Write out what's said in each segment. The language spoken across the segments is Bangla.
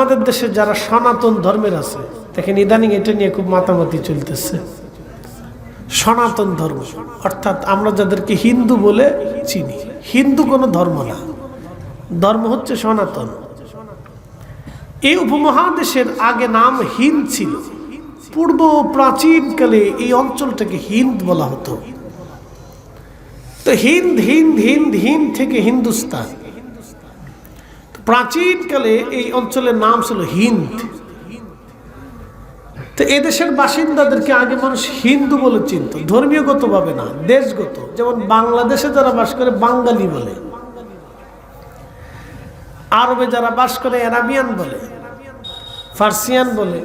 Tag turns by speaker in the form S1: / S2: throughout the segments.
S1: আমাদের দেশে যারা সনাতন ধর্মের আছে, দেখেন ইদানিং এটা নিয়ে খুব মাতামাতি চলতেছে। সনাতন ধর্ম, অর্থাৎ আমরা যাদেরকে হিন্দু বলে চিনি। হিন্দু কোনো ধর্ম না। ধর্ম হচ্ছে সনাতন। এই উপমহাদেশের আগে নাম হিন্দ ছিল। পূর্ব প্রাচীনকালে এই অঞ্চলটাকে হিন্দ বলা হতো। তো হিন্দ হিন্দ হিন্দ হিন্দ থেকে হিন্দুস্তান। প্রাচীনকালে এই অঞ্চলের নাম ছিল হিন্দ। তো এদেশের বাসিন্দাদেরকে আগে মানুষ হিন্দু বলে চিনত, ধর্মীয়গতভাবে না, দেশগত। যেমন বাংলাদেশে যারা বাস করে, বাঙালি বলে। আরবে যারা বাস করে, অ্যারাবিয়ান বলে। ফার্সিয়ান বলে,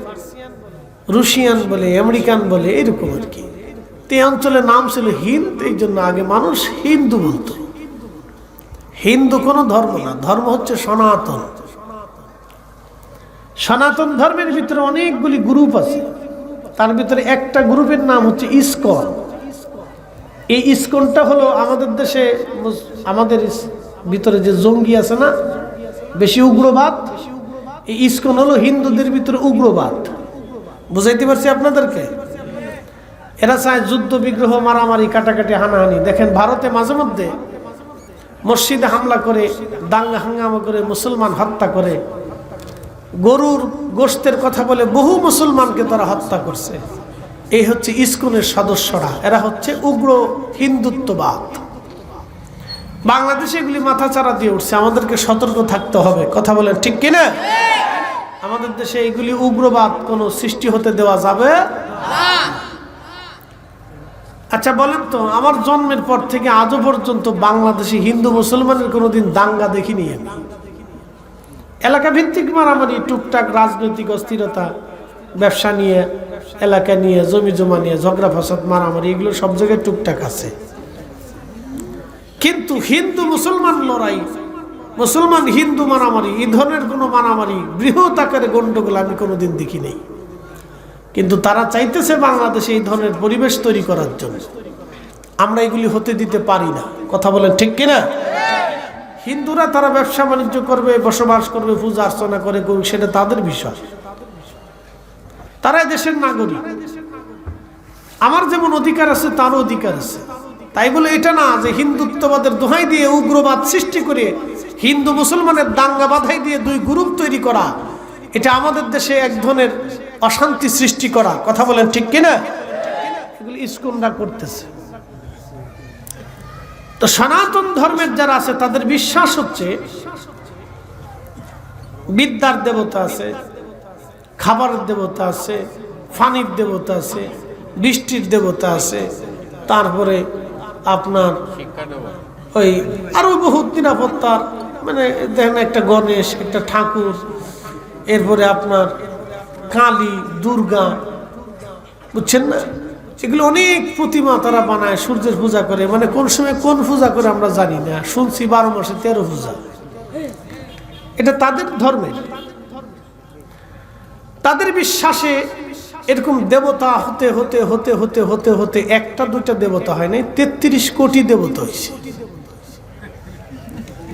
S1: রুশিয়ান বলে, আমেরিকান বলে, এরকম আর কি। তো অঞ্চলের নাম ছিল হিন্দ, এই জন্য আগে মানুষ হিন্দু বলতো। হিন্দু কোনো ধর্ম না, ধর্ম হচ্ছে সনাতন। সনাতন ধর্মের ভিতরে অনেকগুলি গ্রুপ আছে। তার ভিতরে একটা গ্রুপের নাম হচ্ছে ইস্কন। এই ইস্কনটা হলো আমাদের দেশে আমাদের ভিতরে যে জঙ্গি আছে না, বেশি উগ্রবাদ। এই ইসকন হলো হিন্দুদের ভিতরে উগ্রবাদ। বুঝাইতে পারছি আপনাদেরকে? এরা চায় যুদ্ধ, বিগ্রহ, মারামারি, কাটাকাটি, হানাহানি। দেখেন ভারতে মাঝে মধ্যে মসজিদে হামলা করে, দাঙ্গা হাঙ্গামা করে, মুসলমান হত্যা করে। গরুর গোষ্ঠের কথা বলে বহু মুসলমানকে তারা হত্যা করছে। এই হচ্ছে ইস্কনের সদস্যরা। এরা হচ্ছে উগ্র হিন্দুত্ববাদ। বাংলাদেশে এগুলি মাথা চারা দিয়ে উঠছে। আমাদেরকে সতর্ক থাকতে হবে। কথা বলেন ঠিক কিনা? আমাদের দেশে এইগুলি উগ্রবাদ কোনো সৃষ্টি হতে দেওয়া যাবে আচ্ছা বলেন তো, আমার জন্মের পর থেকে আজও পর্যন্ত বাংলাদেশে হিন্দু মুসলমানের কোনোদিন দাঙ্গা দেখিনি আমি। এলাকা ভিত্তিক মারামারি, টুকটাক রাজনৈতিক অস্থিরতা, ব্যবসা নিয়ে, এলাকা নিয়ে, জমি জমা নিয়ে, ঝগড়া ফসাদ, মারামারি, এগুলো সব জায়গায় টুকটাক আছে। কিন্তু হিন্দু মুসলমান লড়াই, মুসলমান হিন্দু মারামারি, এই ধরনের কোনো মারামারি বৃহৎ আকারে গণ্ডগোল আমি কোনোদিন দেখি নেই কিন্তু তারা চাইতেছে বাংলাদেশে এই ধরনের পরিবেশ তৈরি করার জন্য। আমরা এগুলি হতে দিতে পারি না। কথা বলেন ঠিক কিনা? হিন্দুরা তারা ব্যবসা বাণিজ্য করবে, বসবাস করবে, পূজা অর্চনা করে সেটা তাদের বিষয়। তারাই দেশের নাগরিক। আমার যেমন অধিকার আছে, তারও অধিকার আছে। তাই বলে এটা না যে হিন্দুত্ববাদের দোহাই দিয়ে উগ্রবাদ সৃষ্টি করে হিন্দু মুসলমানের দাঙ্গা বাধাই দিয়ে দুই গ্রুপ তৈরি করা। এটা আমাদের দেশে এক ধরনের অশান্তি সৃষ্টি করা। কথা বলেন ঠিক কিনা? এগুলো ইস্কুনরা করতেছে। তো সনাতন ধর্মের যারা আছে, তাদের বিশ্বাস হচ্ছে বিদ্যার দেবতা আছে, খাবারের দেবতা আছে, ফানির দেবতা আছে, বৃষ্টির দেবতা আছে, তারপরে আপনার ওই আরও বহুত নিরাপত্তার মানে দেখেন একটা গণেশ, একটা ঠাকুর, এরপরে আপনার কালী, দুর্গা, বুঝছেন না? এগুলো অনেক প্রতিমা তারা বানায়, সূর্যের পূজা করে। মানে কোন সময় কোন পূজা করে আমরা জানি না। শুনছি বারো মাসে তেরো পূজা। এটা তাদের ধর্মের। তাদের বিশ্বাসে এরকম দেবতা হতে হতে হতে হতে হতে হতে একটা দুটা দেবতা হয় নাই, তেত্রিশ কোটি দেবতা হয়েছে।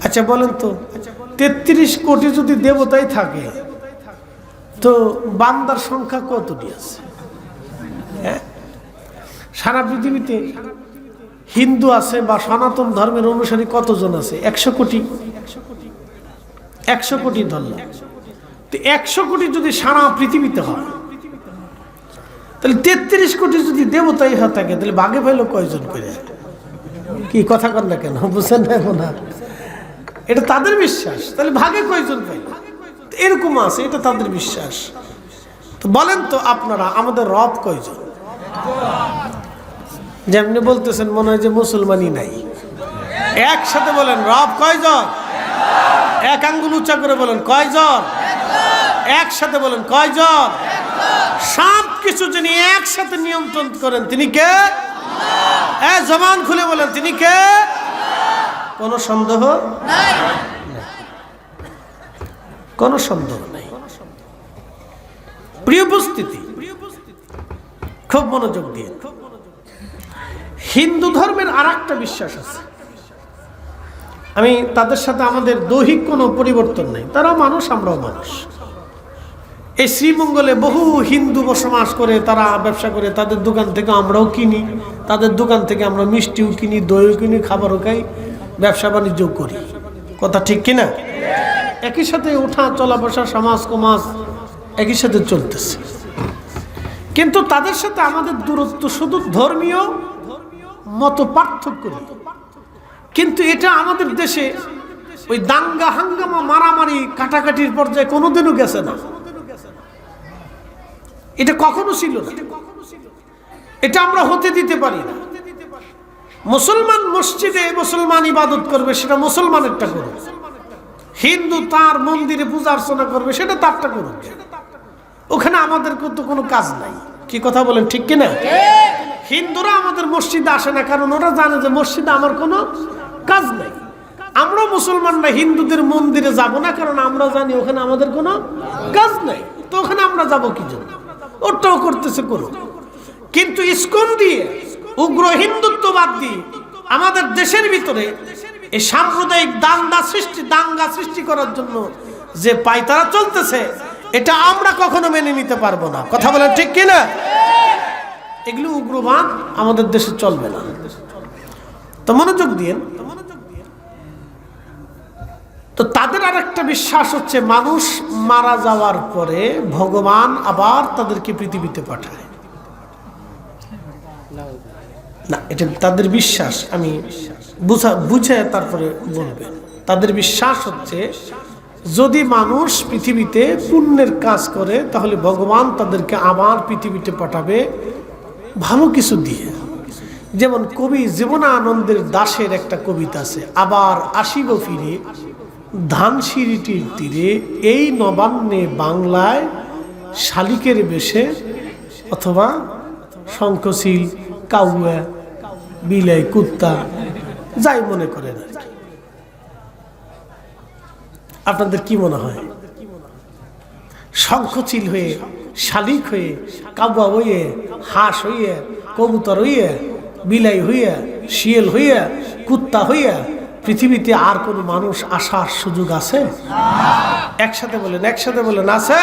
S1: আচ্ছা বলেন তো, তেত্রিশ কোটি যদি দেবতাই থাকে তো বান্দার সংখ্যা কতটি আছে? হ্যাঁ? সারা পৃথিবীতে হিন্দু আছে বা সনাতন ধর্মের অনুসারী কতজন আছে? একশো কোটি। একশো কোটি ধরলাম। তো একশো কোটি যদি সারা পৃথিবীতে হয়, তাহলে তেত্রিশ কোটি যদি দেবতাই হয়ে থাকে, তাহলে বাঘে পাইলো কয়জন করে? কি কথা কর না কেন? বুঝছেন না এটা তাদের বিশ্বাস। তাহলে ভাগে কয়জন পাইল এরকম আছে, এটা তাদের বিশ্বাস। তো বলেন তো আপনারা, আমাদের রব কয়জন? যেমনি বলতেছেন মনে হয় যে মুসলমানই নাই। একসাথে বলেন, রব কয়জন? এক আঙ্গুল উচ্চা করে বলেন, কয়জন? একসাথে বলেন, কয়জন? সব কিছু যিনি একসাথে নিয়ন্ত্রণ করেন, তিনি কে? এ জবান খুলে বলেন, তিনি কে? কোনো সন্দেহ? নাই। কোনো সন্দেহ নাই। প্রিয় উপস্থিতি, খুব মনোযোগ দিয়ে। হিন্দু ধর্মের আর বিশ্বাস আছে। আমি তাদের সাথে আমাদের দৈহিক কোনো পরিবর্তন নেই, তারাও মানুষ, আমরাও মানুষ। এই শ্রীমঙ্গলে বহু হিন্দু বসবাস করে, তারা ব্যবসা করে, তাদের দোকান থেকে আমরাও কিনি, তাদের দোকান থেকে আমরা মিষ্টিও কিনি, দইও কিনি, খাবারও খাই, ব্যবসা বাণিজ্য করি। কথা ঠিক কিনা? একই সাথে ওঠা চলা বসা সমাজ কমাজ একই সাথে চলতেছে। কিন্তু তাদের সাথে আমাদের দূরত্ব শুধু ধর্মীয় মত পার্থক্য কিন্তু এটা আমাদের দেশে ওই দাঙ্গা, হাঙ্গামা, মারামারি, কাটাকাটির পর্যায়ে কোনোদিনও গেছে না। এটা কখনো ছিল না। এটা আমরা হতে দিতে পারি না। মুসলমান মসজিদে মুসলমান ইবাদত করবে, সেটা মুসলমানেরটা করবে। হিন্দু তার মন্দিরে পূজা অর্চনা করবে, সেটা তারটা করবে ওখানে আমাদের তো কোনো কাজ নাই। কি কথা বলেন, ঠিক কিনা? হিন্দুরা আমাদের মসজিদে আসে না, কারণ ওরা জানে যে মসজিদে আমার কোনো কাজ নাই। আমরা মুসলমানরা হিন্দুদের মন্দিরে যাব না, কারণ আমরা জানি ওখানে আমাদের কোনো কাজ নাই। তো ওখানে আমরা যাব কি জন্য? ওটাও করতেছে করো কিন্তু ইস্কন দিয়ে, উগ্র হিন্দুত্ববাদ দিয়ে আমাদের দেশের ভিতরে এই সাম্প্রদায়িক দাঙ্গা সৃষ্টি দাঙ্গা সৃষ্টি করার জন্য যে পায়তারা চলতেছে, এটা আমরা কখনো মেনে নিতে পারব না। কথা বলেন ঠিক কিনা? এগুলো উগ্রবাদ আমাদের দেশে চলবে না। তো মনোযোগ দিয়ে। তো তাদের আর একটা বিশ্বাস হচ্ছে, মানুষ মারা যাওয়ার পরে ভগবান আবার তাদেরকে পৃথিবীতে পাঠায়। না, এটা তাদের বিশ্বাস, আমি বুঝা, বুঝে তারপরে বলবেন তাদের বিশ্বাস হচ্ছে, যদি মানুষ পৃথিবীতে পুণ্যের কাজ করে, তাহলে ভগবান তাদেরকে আবার পৃথিবীতে পাঠাবে ভালো কিছু দিয়ে। যেমন কবি জীবনানন্দের দাসের একটা কবিতা আছে, আবার আসিব ফিরে, ধানসিঁড়িটির তীরে, এই নবান্নে বাংলায় শালিকের বেশে অথবা শঙ্খশীল, কাউয়া বিলাই কুত্তা, যাই মনে করেন আর কি। আপনাদের কি মনে হয়? শঙ্খচিল হয়ে, শালিক হয়ে কাবুয়া হইয়ে হাঁস হইয়ে কবুতর হইয়ে বিলাই হইয়া শিয়াল হইয়া কুত্তা হইয়া পৃথিবীতে আর কোন মানুষ আসার সুযোগ আছে? একসাথে বলেন একসাথে বলেন, আছে?